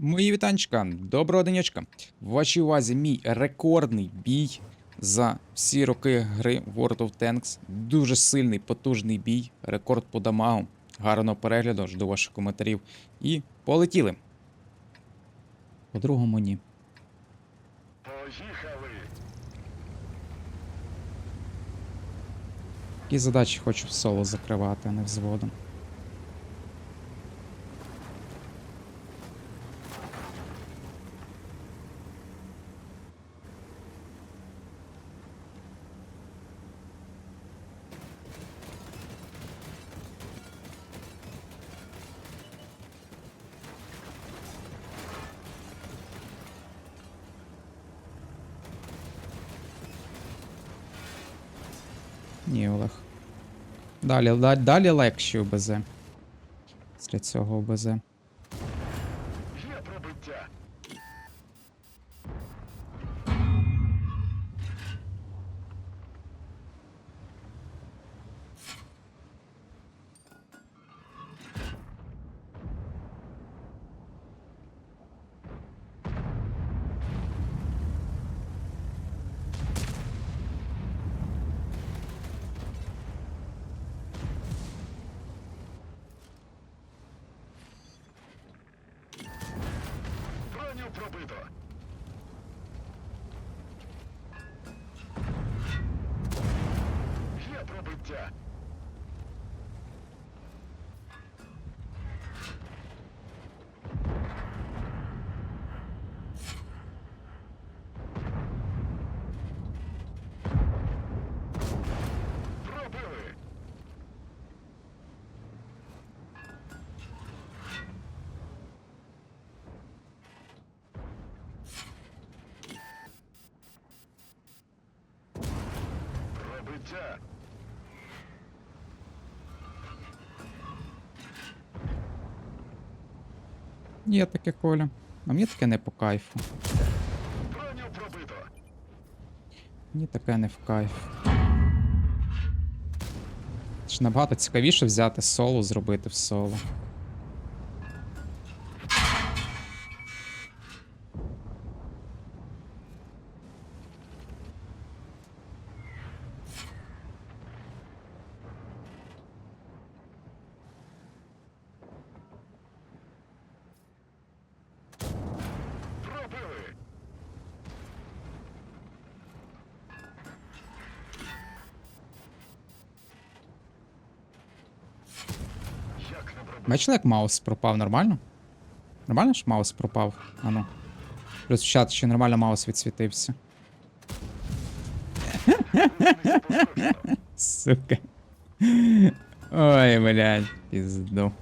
Мої вітанчика, доброго денечка. В вашій увазі мій рекордний бій за всі роки гри World of Tanks. Дуже сильний, потужний бій, рекорд по дамагу. Гарного перегляду, жду ваших коментарів. І полетіли. По другому ні. Поїхали! Які задачі хочу в соло закривати, а не взводом. Ні, Олег. Далі, далі легші ОБЗ. Після цього ОБЗ. Броню пробито! Є пробиття! Пробили! Пробиття! Є таке коля. А мені таке не по кайфу. Мені таке не в кайф. Це ж набагато цікавіше взяти соло, зробити в соло. Пробили! Як не пробити? Бачили, як маус пропав нормально? Нормально ж маус пропав? Ану. Плюс в чат ще нормально маус відсвітився. Сука. Ой, блядь, пізду.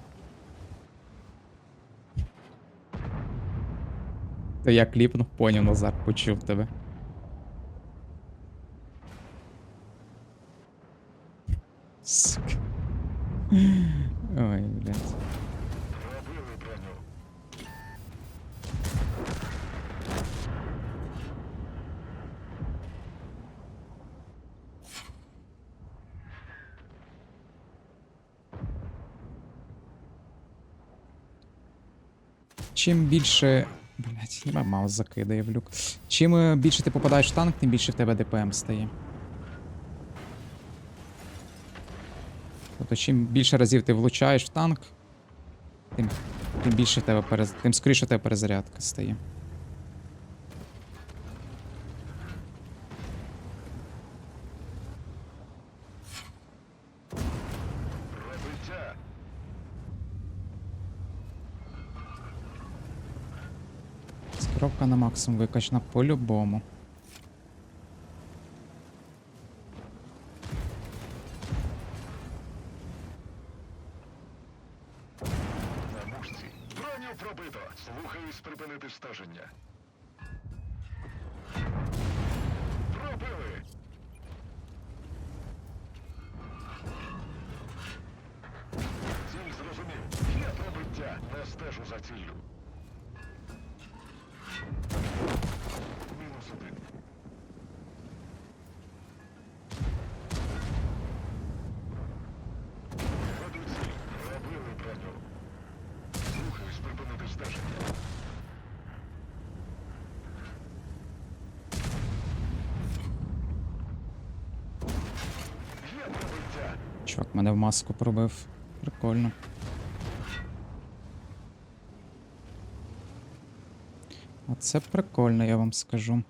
То я кліпнув, поняв, Назар, почув тебе. Сука. Ой, блядь. Пробили броню. Чим більше. Блять, хіба маус закидає в люк. Чим е, більше ти попадаєш в танк, тим більше в тебе ДПМ стає. Тобто, чим більше разів ти влучаєш в танк, тим, тим більше в тебе перез... тим скоріше в тебе перезарядка стає. Пробиття. На максимум викачана по-любому. На мушці. Броню пробито. Слухаюсь припинити стеження. Пробили. Ціль зрозумів. Є пробиття. Не стежу за ціллю. Мінус один. Ведуть ціль. Пробили броню. Слухаюсь припинити стеження. Чувак мене в маску пробив. Прикольно. А це прикольно, я вам скажу.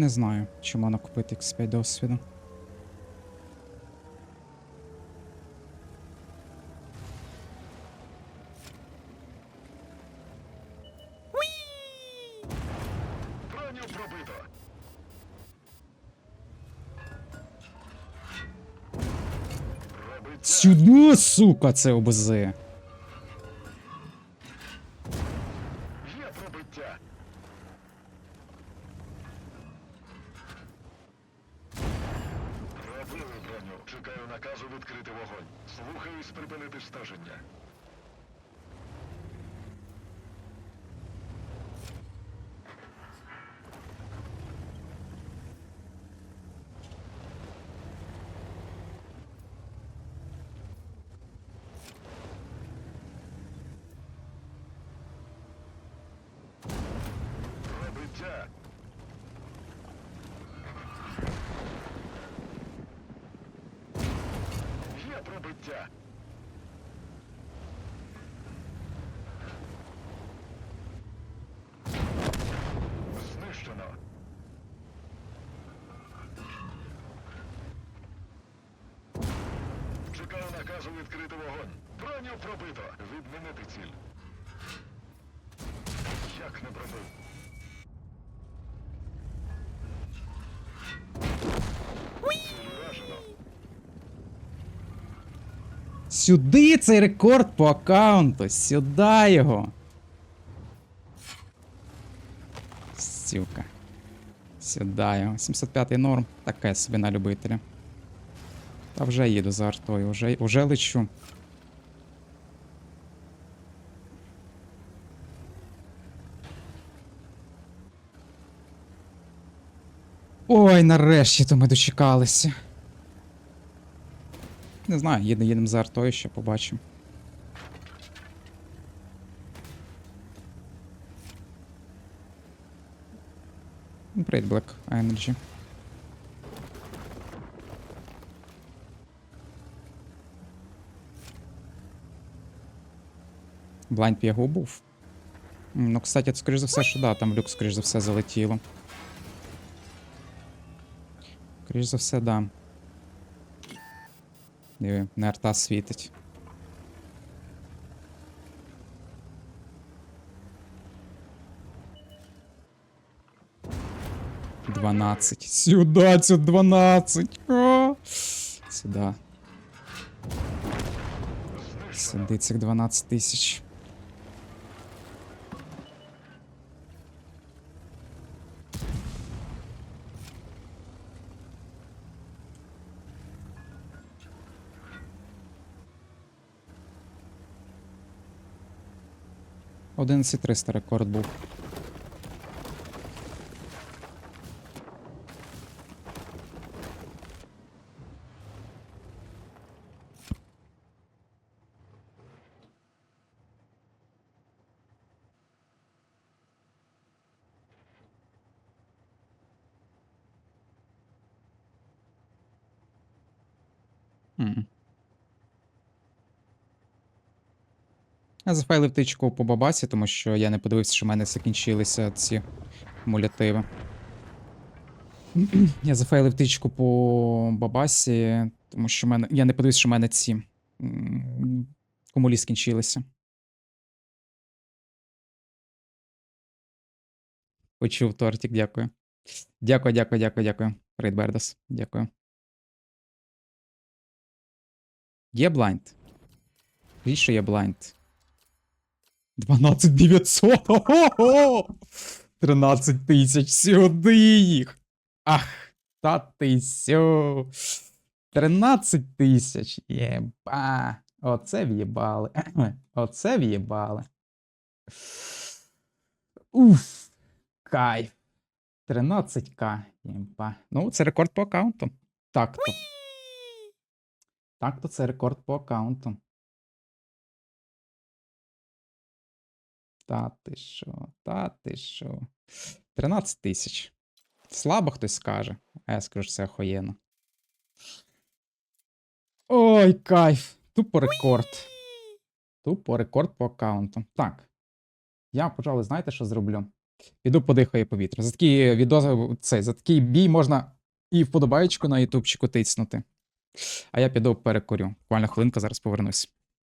Не знаю, чи можна купити X5 досвіду. Сюди, сука, це ОБЗ. Є пробиття. Пробили броню. Чекаю наказу відкрити вогонь. Слухаюсь припинити стеження. Пробиття. Пробиття. Знищено. Чекаю наказу відкрити вогонь. Броню пробито. Відмінити ціль. Як не пробив? Ціль уражено. Сюди цей рекорд по аккаунту. Сюди його. Сюди його. 75 норм. Таке собі на любителя. Та вже їду за артою, вже, вже лечу. Ой, нарешті то ми дочекалися. Не знаю, їдемо, за артою, ще побачимо. Привіт, Black Energy. Блайнд П'яго був. Ну, кстати, скоріш за все, що да, там люк, скоріш за все, залетіло. Скоріш за все, да. Диви, не арта світить. Дванадцять. Сюда, цю дванадцять. А! Сюда. Сюди цих 12 тисяч. Одинадцять триста рекорд був. М. Я зафайлив тичку по бабасі, тому що я не подивився, що в мене закінчилися ці кумулятиви. Я зафейлив тичку по бабасі, тому що мене. Я не подивився, що в мене ці кумулі скінчилися. Почув тортик, дякую. Дякую, дякую, дякую, дякую. Привіт, Бердас. Дякую. Є блайнд. Скажіть, що є блайнд. 12 900! Ого! 13 тисяч сюди їх! Ах, та ти сьо! 13 тисяч! Єба! Оце в'єбали. Оце в'єбали. Уф! Кайф. 13к. Єба. Ну, це рекорд по аккаунту. Так-то. Так-то це рекорд по аккаунту. Та ти що, та ти що. 13 тисяч. Слабо хтось скаже, а я скажу, що це охуєнно. Ой, кайф. Тупо рекорд. Тупо рекорд по аккаунту. Так. Я, пожалуй, знаєте, що зроблю? Піду подихаю повітря. За такий відео, цей, за такий бій можна і вподобаєчку на ютубчику тиснути. А я піду перекурю. Буквально хвилинка, зараз повернусь.